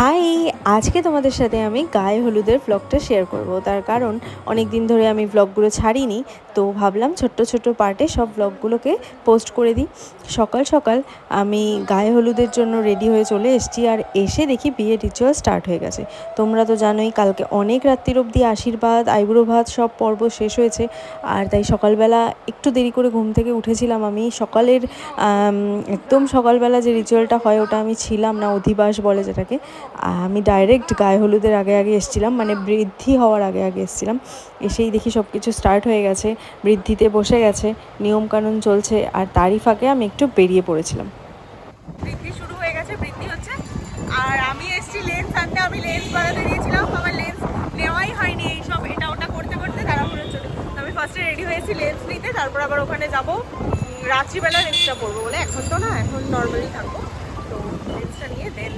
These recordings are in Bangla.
হাই, আজকে তোমাদের সাথে আমি গায়ে হলুদের ব্লগটা শেয়ার করব। তার কারণ অনেক দিন ধরে আমি ব্লগগুলো ছাড়িনি, তো ভাবলাম ছোট্ট ছোট্ট পার্টে সব ব্লগগুলোকে পোস্ট করে দিই। সকাল সকাল আমি গায়ে হলুদের জন্য রেডি হয়ে চলে এসেছি আর এসে দেখি বিয়ের রিচুয়াল স্টার্ট হয়ে গেছে। তোমরা তো জানোই, কালকে অনেক রাত্রির অবধি আশীর্বাদ, আইবুড়ো ভাত, সব পর্ব শেষ হয়েছে। আর তাই সকালবেলা একটু দেরি করে ঘুম থেকে উঠেছিলাম আমি। সকালের একদম সকালবেলা যে রিচুয়ালটা হয় ওটা আমি ছিলাম না, অধিবাস বলে যেটাকে। আমি ডাইরেক্ট গায়ে হলুদের আগে আগে এসেছিলাম মানে বৃদ্ধি হওয়ার আগে আগে এসেছিলাম। এসেই দেখি সব কিছু স্টার্ট হয়ে গেছে, বৃদ্ধিতে বসে গেছে, নিয়মকানুন চলছে, আর তারই ফাঁকে আমি একটু বেরিয়ে পড়েছিলাম। বৃদ্ধি শুরু হয়ে গেছে, বৃদ্ধি হচ্ছে। আর আমি এসেছি লেন্স আনতে, আমি লেন্স বানাতে গিয়েছিলাম, আমার লেন্স নেওয়াই হয়নি এই সব এটা ওটা করতে করতে তাড়াহুড়ো চলে। আমি ফার্স্টে রেডি হয়েছি লেন্স নিতে, তারপর আবার ওখানে যাব। রাত্রিবেলা লেন্সটা পরবো বলে, এখন তো না, এখন নর্মালি থাকব। নিয়ে দেন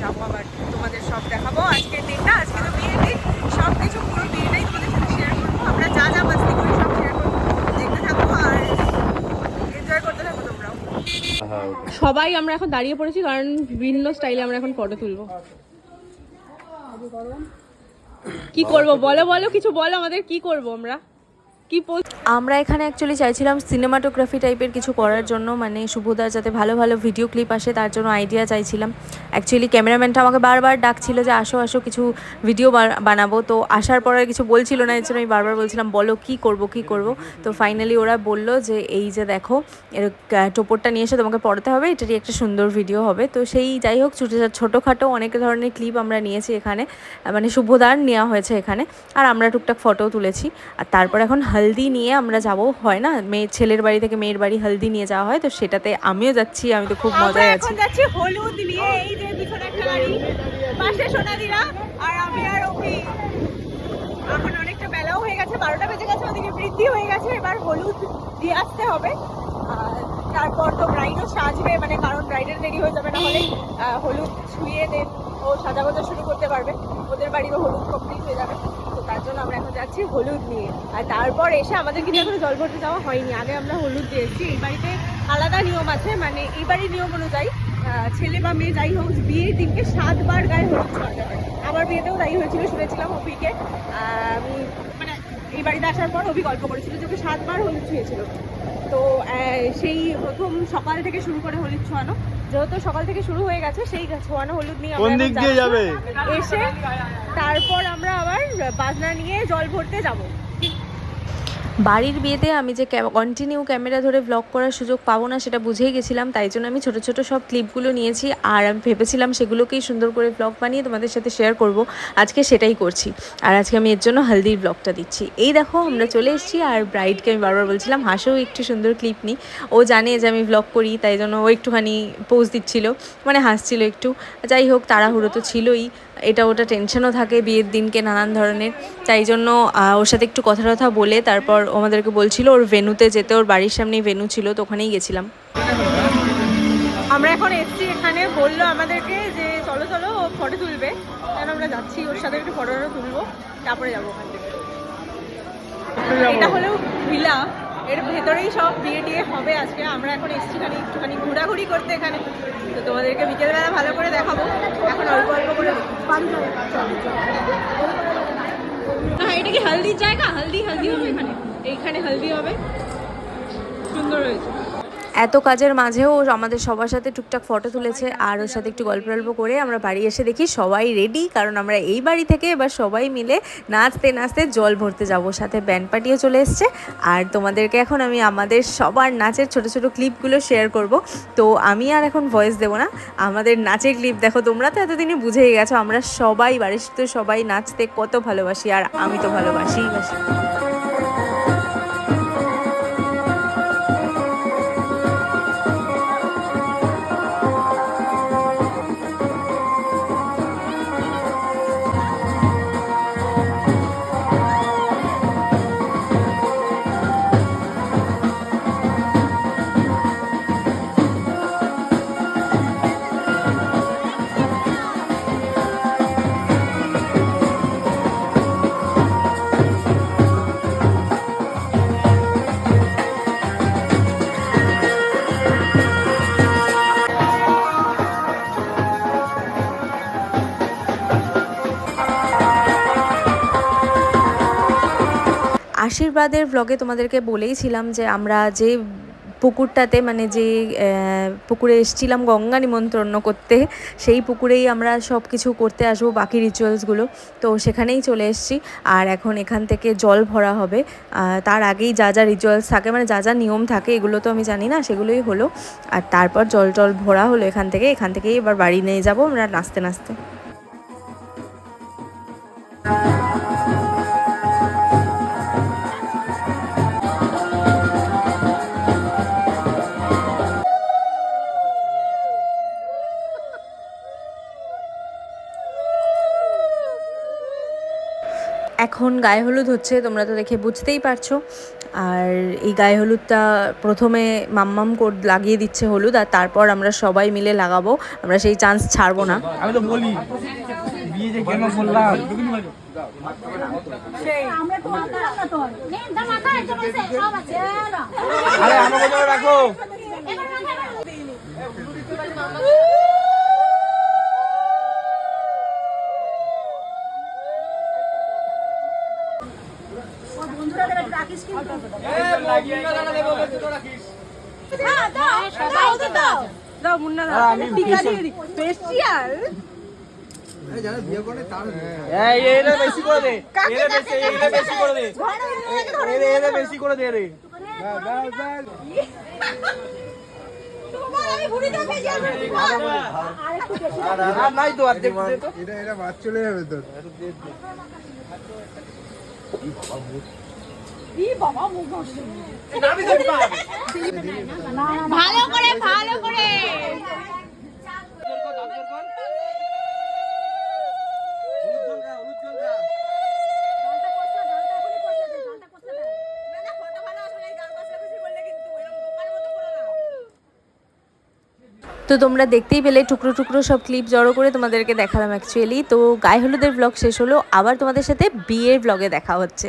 যাব আবার তোমাদের সব দেখাবো। আজকের দিনটা, আজকে তো বিয়ের দিন সব কিছু পুরো বিয়েটাই তোমাদের সাথে শেয়ার করব। আমরা যা যা মাস্তি করি সব শেয়ার করব, দেখতে থাকব আর এনজয় করতে থাকব তোমরাও। সবাই আমরা এখন দাঁড়িয়ে পড়েছি, কারণ বিভিন্ন স্টাইলে আমরা এখন ফটো তুলবো। কি করব? বলো বলো, কিছু বলো আমাদের, কি করব আমরা? কি আমরা এখানে অ্যাকচুয়ালি চাইছিলাম সিনেমাটোগ্রাফি টাইপের কিছু করার জন্য মানে শুভদার যাতে ভালো ভালো ভিডিও ক্লিপ আসে, তার জন্য আইডিয়া চাইছিলাম। অ্যাকচুয়ালি ক্যামেরাম্যানটা আমাকে বারবার ডাকছিল যে, আসো আসো, কিছু ভিডিও বানাবো। তো আসার পর আর কিছু বলছিল না জন্য আমি বারবার বলছিলাম, বলো, কি করব কি করব? তো ফাইনালি ওরা বলল যে, এই যে দেখো, এর টোপরটা নিয়ে এসে তোমাকে পড়াতে হবে, এটারই একটা সুন্দর ভিডিও হবে। তো সেই যাই হোক, ছোটো ছোটোখাটো অনেক ধরনের ক্লিপ আমরা নিয়েছি এখানে মানে শুভদার নেওয়া হয়েছে এখানে। আর আমরা টুকটাক ফটোও তুলেছি। আর তারপর এখন হলদি নিয়ে আমরা যাব হয় না? মেয়ে ছেলের বাড়ি থেকে মেয়ের বাড়ি হলদি নিয়ে যাওয়া হয় তো সেটাতে আমিও যাচ্ছি আমি তো খুব মজায় আছি। যাচ্ছি হলুদ নিয়ে এই যে পিছনে একটা গাড়ি পাশে সোনাদিরা আর আমি আর ওকে। এখন অনেকটা বেলাও হয়ে গেছে বারোটা বেজে গেছে ওদিকে বৃদ্ধি হয়ে গেছে এবার হলুদ দিয়ে আসতে হবে। তারপর তো ব্রাইডও সাজবে মানে কারণ ব্রাইডের দেরি হয়ে যাবে না হলে হলুদ ছুঁয়ে দেন ও সাজাগোজা শুরু করতে পারবে। ওদের বাড়িরও হলুদ কমপ্লিট হয়ে যাবে। তার জন্য আমরা এখন যাচ্ছি হলুদ নিয়ে। আর তারপর এসে আমাদের কিন্তু এখনও জল ভরতে যাওয়া হয়নি। আগে আমরা হলুদ দিয়ে এসেছি। এই বাড়িতে আলাদা নিয়ম আছে মানে এই বাড়ির নিয়ম অনুযায়ী ছেলে বা মেয়ে যাই হোক বিয়ের দিনকে সাতবার গায়ে হলুদ ছোঁয়াতে হয় আমার বিয়েতেও তাই হয়েছিল শুনেছিলাম অভিকে মানে এই বাড়িতে আসার পর অভি গল্প করেছিল যে ওকে সাতবার হলুদ ছুঁয়েছিল। তো সেই প্রথম সকাল থেকে শুরু করে হলুদ ছোঁয়ানো। যেহেতু সকাল থেকে শুরু হয়ে গেছে সেই ছোঁয়ানো হলুদ নিয়ে? এসে তারপর আমরা আবার বাজনা নিয়ে জল ভরতে যাব। বাড়ির বিয়েতে আমি যে কন্টিনিউ ক্যামেরা ধরে ব্লগ করার সুযোগ পাবো না সেটা বুঝেই গেছিলাম, তাই জন্য আমি ছোট ছোট সব ক্লিপগুলো নিয়েছি আর আমি ভেবেছিলাম সেগুলোকেই সুন্দর করে ব্লগ বানিয়ে তোমাদের সাথে শেয়ার করব। আজকে সেটাই করছি। আর আজকে আমি এর জন্য হলদির ব্লগটা দিচ্ছি। এই দেখো, আমরা চলে এসেছি আর ব্রাইডকে আমি বারবার বলছিলাম হাসেও একটু সুন্দর ক্লিপ নিই ও জানে যে আমি ব্লগ করি, তাই জন্য ও একটুখানি পোজ দিচ্ছিল মানে হাসছিল একটু। যাই হোক, তাড়াহুড়ো তো ছিলই, এটা ওটা টেনশনও থাকে বিয়ের দিনকে নানান ধরনের। তাই জন্য ওর সাথে একটু কথা টথা বলে, তারপর আমাদেরকে বলছিল ওর ভেনুতে যেতে ওর বাড়ির সামনেই ভেনু ছিল তো ওখানেই গেছিলাম। আমরা এখন এসছি এখানে বলল আমাদেরকে যে চলো চলো ও ফটো তুলবে। তাহলে আমরা যাচ্ছি ওর সাথে একটু ফটো তুলবো তারপরে যাব ওখান থেকে। এটা হলো ভিলা এর ভেতরেই সব বিয়ে টিয়ে হবে আজকে। আমরা এখন এসছি খানি একটুখানি ঘোরাঘুরি করতে এখানে। তো তোমাদেরকে বিকেলবেলা ভালো করে দেখাবো। এখন অল্প অল্প করে হ্যাঁ এটা কি হলদির জায়গা? হলদি হলদি হবে এখানে। এইখানে হলদি হবে। সুন্দর হয়েছে। এত কাজের মাঝেও আমাদের সবার সাথে টুকটাক ফটো তুলেছে, আর ওর সাথে একটু গল্প গল্প করে আমরা বাড়ি এসে দেখি সবাই রেডি কারণ আমরা এই বাড়ি থেকে এবার সবাই মিলে নাচতে নাচতে জল ভরতে যাব। সাথে ব্যান্ড পার্টিও চলে এসছে। আর তোমাদেরকে এখন আমি আমাদের সবার নাচের ছোট ছোট ক্লিপগুলো শেয়ার করব। তো আমি আর এখন ভয়েস দেবো না। আমাদের নাচের ক্লিপ দেখো, তোমরা তো এতদিনে বুঝেই গেছো, আমরা সবাই বাড়ির সাথে সবাই নাচতে কত ভালোবাসি, আর আমি তো ভালোবাসিই বাসি আশীর্বাদের ব্লগে তোমাদেরকে বলেইছিলাম যে আমরা যে পুকুরটাতে মানে যে পুকুরে এসেছিলাম গঙ্গা নিমন্ত্রণ করতে, সেই পুকুরেই আমরা সব কিছু করতে আসব, বাকি রিচুয়ালসগুলো তো সেখানেই চলে এসেছি। আর এখন এখান থেকে জল ভরা হবে। তার আগেই যা যা রিচুয়ালস থাকে মানে যা যা নিয়ম থাকে, এগুলো তো আমি জানি না, সেগুলোই হলো। আর তারপর জল টল ভরা হলো এখান থেকে। এখান থেকেই এবার বাড়ি নিয়ে যাব আমরা নাচতে নাচতে এখন গায়ে হলুদ হচ্ছে তোমরা তো দেখে বুঝতেই পারছ। আর এই গায়ে হলুদটা প্রথমে মাম্মাম কোড লাগিয়ে দিচ্ছে হলুদ আর তারপর আমরা সবাই মিলে লাগাবো। আমরা সেই চান্স ছাড়বো না। আমি তো বলি বিয়ে যে কেন বললাম আরে আমাকে ধরে রাখো দাও। মুন্না দাও টিকা দিয়ে দিই। স্পেশাল বেশি করে দে। এরে বেশি করে দে। এরে এরে বেশি করে দে রে। নাই তো আর তো এটা এটা বাদ চলে যাবে তোর। ভালো করে ভালো করে। তো তোমরা দেখতেই পেলে টুকরো টুকরো সব ক্লিপ জড়ো করে তোমাদেরকে দেখালাম অ্যাকচুয়ালি তো গায়ে হলুদের ব্লগ শেষ হলো আবার তোমাদের সাথে বিয়ের ব্লগে দেখা হচ্ছে।